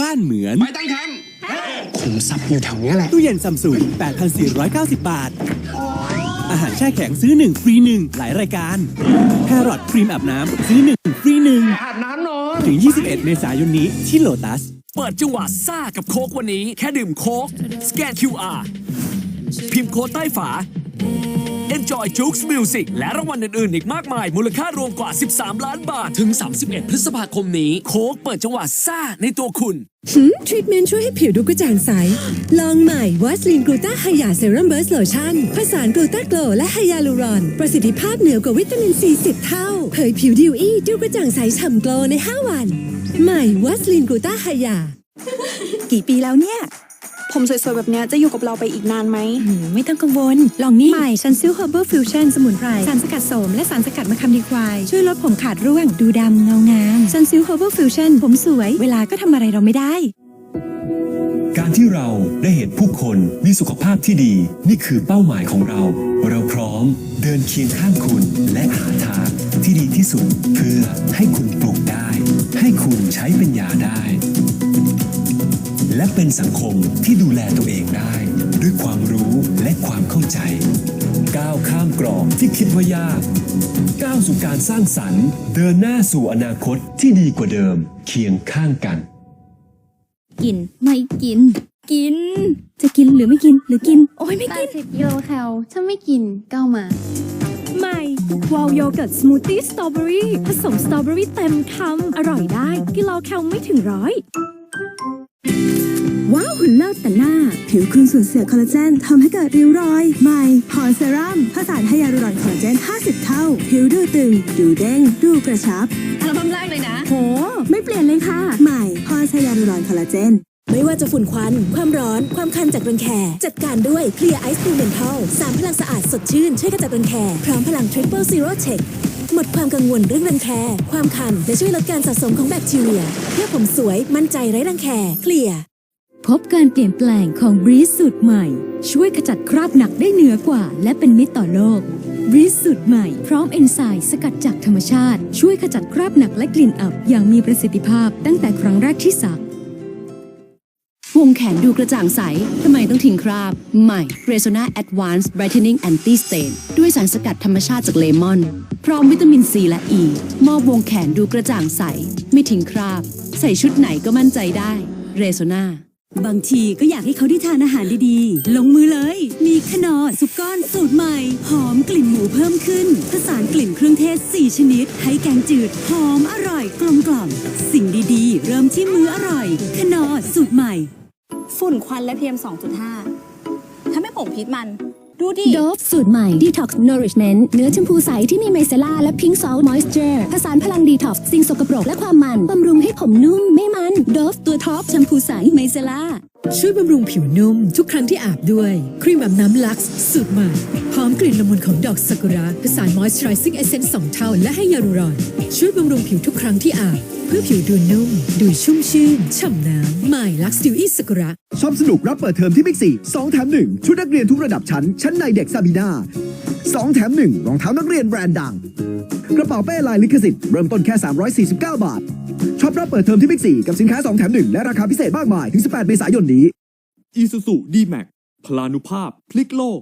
บ้านเหมือน ไปตั้งแคมป์ขุมทรัพย์อยู่แถวเนี้ยแหละ ตู้เย็นซัมซุง8,490 บาท อาหารแช่แข็งซื้อ 1 ฟรี 1 หลายรายการ แครอทครีมอาบน้ำซื้อ 1 ฟรีอาบน้ำนอน1ถึง 21 เมษายนนี้ที่โลตัส เปิดจังหวะซ่ากับโค้กวันนี้ แค่ดื่มโค้ก สแกน QR พิมพ์โค้ดใต้ฝา Enjoy Jukes Music และรางวัลอื่น ๆ อีกมากมาย มูลค่ารวมกว่า 13 ล้านบาท ถึง 31 พฤษภาคมนี้ โค้กเปิดจังหวะซ่าในตัวคุณทรีทเมนต์ช่วยให้ผิวดูกระจ่างใส ลองใหม่วัสลินกลูตาไฮยาเซรั่มเบิร์สโลชั่นผสานกลูตาโกลและไฮยาลูรอน ประสิทธิภาพเหนือกว่าวิตามินซี10 เท่า เผยผิวดิวอี้ดูกระจ่างใสฉ่ำโกลใน 5 วัน ใหม่วัสลินกลูตาไฮยา กี่ปีแล้วเนี่ย ผมสวยๆ แบบเนี้ยจะอยู่กับเราไปอีกนานไหม อืมไม่ต้องกังวล ลองนี่ใหม่ชันซิลเฮอร์เบอร์ฟิวชั่นสมุนไพร สารสกัดโสม และสารสกัดมะขามดีควาย ช่วยลดผมขาดร่วง ดูดำเงางามชันซิลเฮอร์เบอร์ฟิวชั่นผมสวย เวลาก็ทำอะไรเราไม่ได้ การที่เราได้เห็นผู้คนมีสุขภาพที่ดี นี่คือเป้าหมายของเรา เราพร้อมเดินเคียงข้างคุณและหาทางที่ดีที่สุด เพื่อให้คุณปลูกได้ ให้คุณใช้เป็นยาได้ และเป็นสังคมที่ดูแลตัวเองได้ ด้วยความรู้และความเข้าใจ ก้าวข้ามกรอบที่คิดว่ายาก ก้าวสู่การสร้างสรรค์ เดินหน้าสู่อนาคตที่ดีกว่าเดิม เคียงข้างกัน กินไม่กิน กิน จะกินหรือไม่กินหรือกิน โอ้ยไม่กินสิบโยแคลถ้าไม่กินก้าวมา ใหม่วอลโยเกิร์ตสมูทตี้สตรอเบอรี่ผสมสตรอเบอรี่เต็มคำอร่อยได้ กิโลแคลไม่ถึงร้อย ว้าวหุ่นเลิศแต่หน้า ผิวคุณสูญเสียคอลลาเจนทำให้เกิดริ้วรอย ใหม่พอเซรั่มผสานไฮยาลูรอนคอลลาเจน 50 เท่า ผิวดูตึง ดูเด้ง ดูกระชับอัลบั้มแรกเลยนะ โห ไม่เปลี่ยนเลยค่ะ ใหม่พอไฮยาลูรอนคอลลาเจนไม่ว่าจะฝุ่นควัน ความร้อน ความคันจากรังแค จัดการด้วยเคลียร์ไอซ์คูเมนทัลสามพลังสะอาดสดชื่น ช่วยกระจัดรังแค พร้อมพลังทริปเปิลซีโร่เช็คหมดความกังวลเรื่องรังแค ความคัน และช่วยลดการสะสมของแบคทีเรีย เพื่อผมสวยมั่นใจไร้รังแค เคลียร์ พบการเปลี่ยนแปลงของบรีสสูตรใหม่ ช่วยขจัดคราบหนักได้เหนือกว่า และเป็นมิตรต่อโลกบรีสสูตรใหม่พร้อมเอนไซม์สกัดจากธรรมชาติ ช่วยขจัดคราบหนักและกลิ่นอับ อย่างมีประสิทธิภาพตั้งแต่ครั้งแรกที่สักวงแขนดูกระจ่างใส ทำไมต้องทิ้งคราบ ใหม่ Resona Advanced Brightening Anti Stain ด้วยสารสกัดธรรมชาติจากเลมอน พร้อมวิตามินซีและอ e, ีมอบวงแขนดูกระจ่างใส ไม่ทิ้งคราบ ใส่ชุดไหนก็มั่นใจได้ Resona บางทีก็อยากให้เขาได้ทานอาหารดีๆ ลงมือเลย มีขนอสุกก้อนสูตรใหม่ หอมกลิ่นหมูเพิ่มขึ้น ผสานกลิ่นเครื่องเทศ 4 ชนิด ให้แกงจืด หอมอร่อยกลมกล่อม สิ่งดีๆ เริ่มที่มื้ออร่อย ขนอสูตรใหม่ ฝุ่นควันและ PM 2.5 ถ้าไม่ผงพิษมัน ดูดิ โดฟสูตรใหม่ Detox Nourishment เนื้อชมพูใสที่มีไมเซล่าและพิง k ซ a ล t ์มอยส์เจอร์ผสานพลังดีท็อกซ์สิ่งสกปรกและความมัน บำรุงให้ผมนุ่มไม่มัน โดฟตัวท็อปแชมพูใสไมเซล่าช่วยบำรุงผิวนุ่ม ทุกครั้งที่อาบด้วย ครีมอาบน้ำลักซ์สูตรใหม่หอมกลิ่นละมุนของดอกซากุระผสาน Moisturizing Essence 2เท่า และให้ยาลูรอน ช่วยบำรุงผิวทุกครั้งที่อาบ เพื่อผิวดูนุ่ม ดูชุ่มชื่น ฉ่ำน้ำใหม่ลักซ์ดิวอี้ซากุระชอบสนุกรับเปิดเทอมที่บิ๊กซีสองแถมหนึ่งชุดนักเรียนทุกระดับชั้น ชั้นในเด็กซาบีนาสองแถมหนึ่งรองเท้านักเรียนแบรนด์ดัง กระเป๋าเป้ลายลิขสิทธิ์เริ่มต้นแค่ 349 บาทชอบรับเปิดเทอมที่บิ๊กซีกับสินค้า 2 แถม 1 และราคาพิเศษมากมาย ถึง 18 เมษายนนี้อีซูซูดีแม็กพลานุภาพ พลิกโลก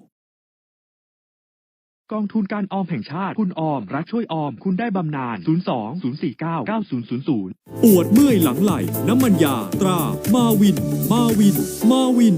กองทุนการออมแห่งชาติ คุณออม รักช่วยออม คุณได้บำนาญ 02 049 9000 อวดเมื่อยหลังไหล น้ำมันยา ตรา มาวิน มาวิน มาวิน